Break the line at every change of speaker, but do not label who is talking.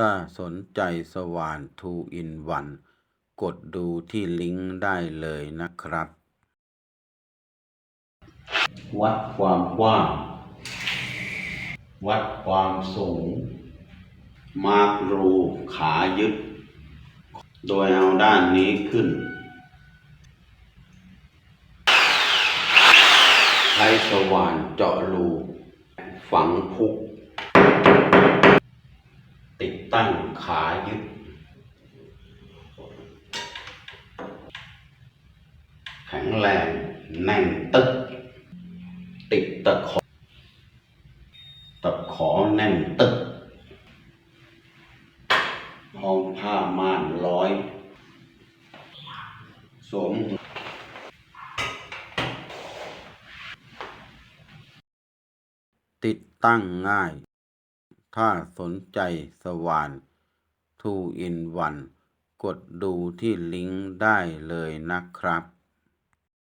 ถ้าสนใจสว่าน 2 in 1 กดดูที่ลิงก์ได้เลยนะครับ วัดความกว้าง วัดความสูง มาร์กรูขายึด โดยเอาด้านนี้ขึ้น ใช้สว่านเจาะรูฝังพุก ตั้งขายึด แข็งแรงแน่นตึก ติดตะขอ ตะขอแน่นตึกห้องผ้าม่านร้อย สวมติดตั้งง่าย ถ้าสนใจสว่าน 2 in 1 กดดูที่ลิงก์ได้เลยนะครับ